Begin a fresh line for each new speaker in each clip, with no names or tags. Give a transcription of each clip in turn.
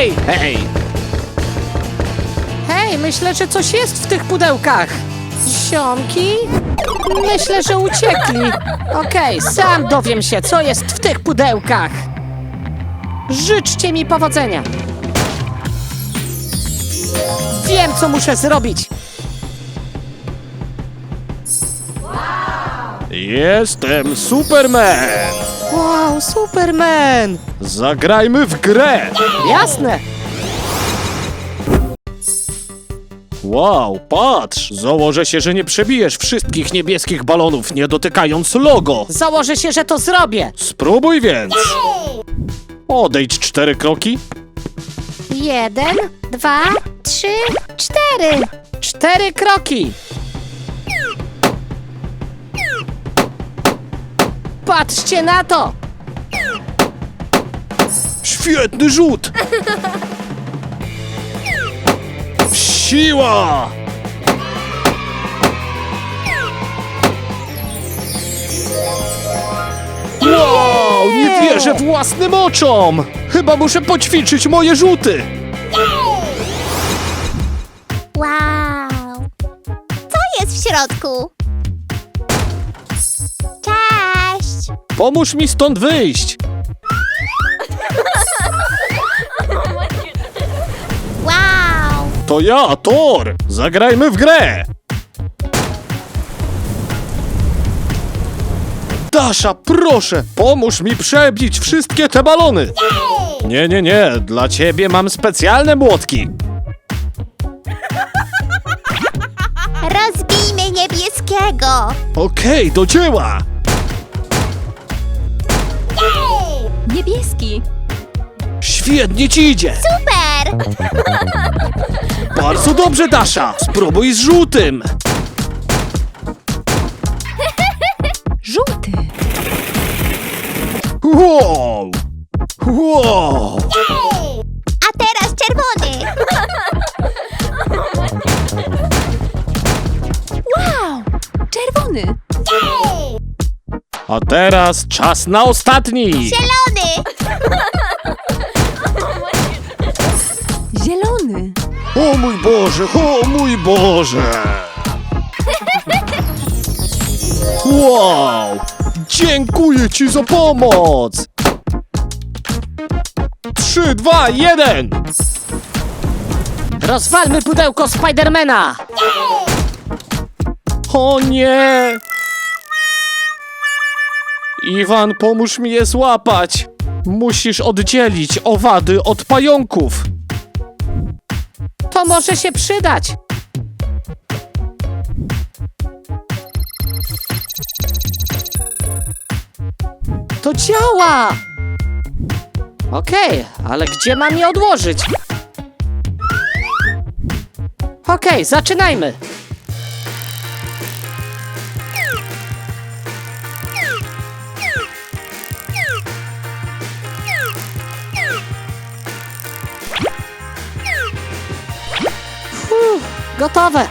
Hej, hej! Hej, myślę, że coś jest w tych pudełkach. Ziomki? Myślę, że uciekli. Okej, sam dowiem się, co jest w tych pudełkach. Życzcie mi powodzenia. Wiem, co muszę zrobić.
Jestem Superman!
Superman!
Zagrajmy w grę!
Jasne.
Wow, patrz! Założę się, że nie przebijesz wszystkich niebieskich balonów, nie dotykając logo.
Założę się, że to zrobię.
Spróbuj więc! Odejdź cztery kroki.
Jeden, dwa, trzy, cztery. Cztery kroki. Patrzcie na to!
Świetny rzut! Siła! Wow, nie wierzę własnym oczom! Chyba muszę poćwiczyć moje rzuty!
Wow! Co jest w środku? Cześć!
Pomóż mi stąd wyjść! To ja, Thor! Zagrajmy w grę! Dasza, proszę, pomóż mi przebić wszystkie te balony! Nie, nie, nie, dla ciebie mam specjalne młotki!
Rozbijmy niebieskiego!
Okej, do dzieła!
Niebieski!
Świetnie ci idzie!
Super!
Bardzo dobrze, Dasza! Spróbuj z żółtym!
Żółty!
Wow! Wow!
A teraz czerwony! Wow! Czerwony!
A teraz czas na ostatni!
Zielony! Zielony!
Mój Boże, o mój Boże! Wow! Dziękuję ci za pomoc! Trzy, dwa, jeden!
Rozwalmy pudełko Spidermana!
O nie! Iwan, pomóż mi je złapać! Musisz oddzielić owady od pająków!
To może się przydać. To działa! Okej, ale gdzie mam je odłożyć? Okej, zaczynajmy. Gotowe.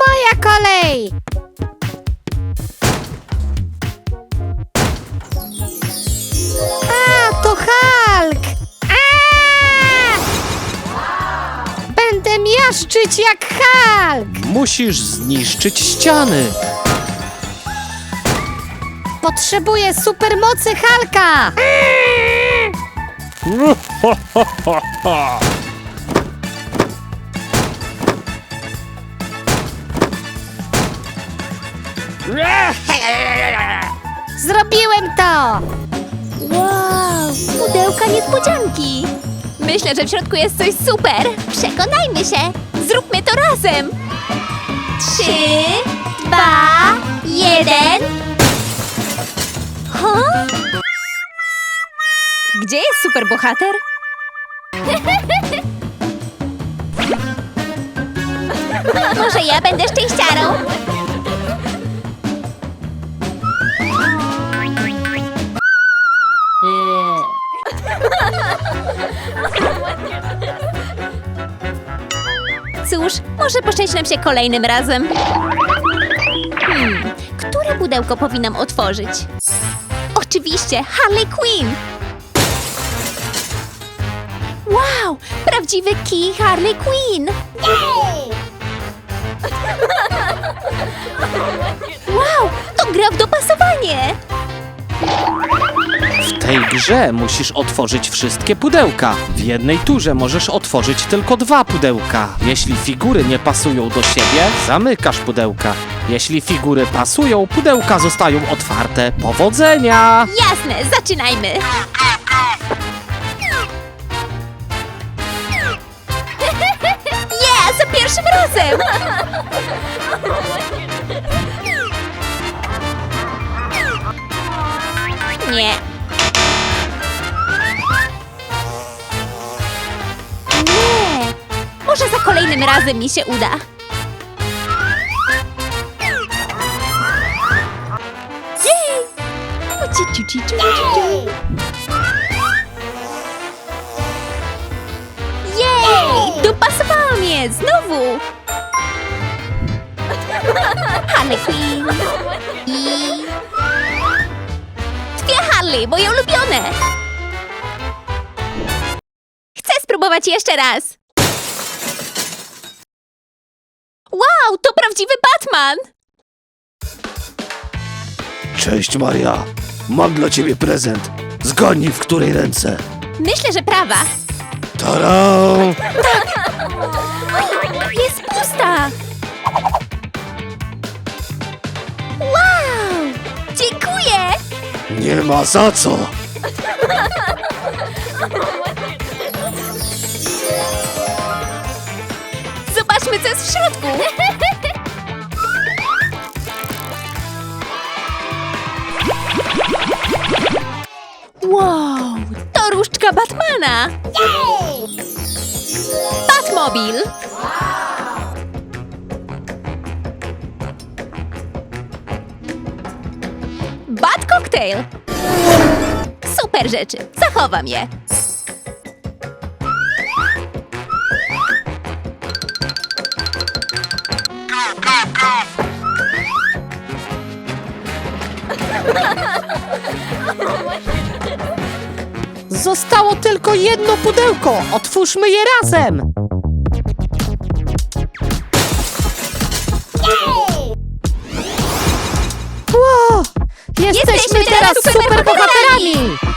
Moja kolej! Miażdżyć jak Hulk!
Musisz zniszczyć ściany!
Potrzebuję supermocy Hulka! Zrobiłem to!
Wow! Pudełka niespodzianki! Myślę, że w środku jest coś super! Przekonajmy się! Zróbmy to razem! Trzy, dwa, jeden... Huh? Gdzie jest superbohater? Może ja będę szczęściarą? Cóż, może poszczęści nam się kolejnym razem. Hmm, które pudełko powinnam otworzyć? Oczywiście, Harley Quinn! Wow, prawdziwy kij Harley Quinn! Wow, to gra w dopasowanie!
Tej grze musisz otworzyć wszystkie pudełka. W jednej turze możesz otworzyć tylko dwa pudełka. Jeśli figury nie pasują do siebie, zamykasz pudełka. Jeśli figury pasują, pudełka zostają otwarte. Powodzenia!
Jasne, zaczynajmy! Yeah, za pierwszym razem! Nie. Może za kolejnym razem mi się uda. Jej! Jej! Dopasowałam je! Znowu! Harley Quinn i... Dwie Harley, moje ulubione! Chcę spróbować jeszcze raz! Wow, to prawdziwy Batman!
Cześć Maria, mam dla ciebie prezent. Zgodnij w której ręce.
Myślę, że prawa.
Tada!
Jest pusta! Wow! Dziękuję!
Nie ma za co.
Zobaczmy, co jest w środku! Różdżka Batmana! Batmobil! Bat Cocktail! Super rzeczy! Zachowam je!
Zostało tylko jedno pudełko. Otwórzmy je razem. Wow! Jesteśmy,
Jesteśmy teraz
superbohaterami!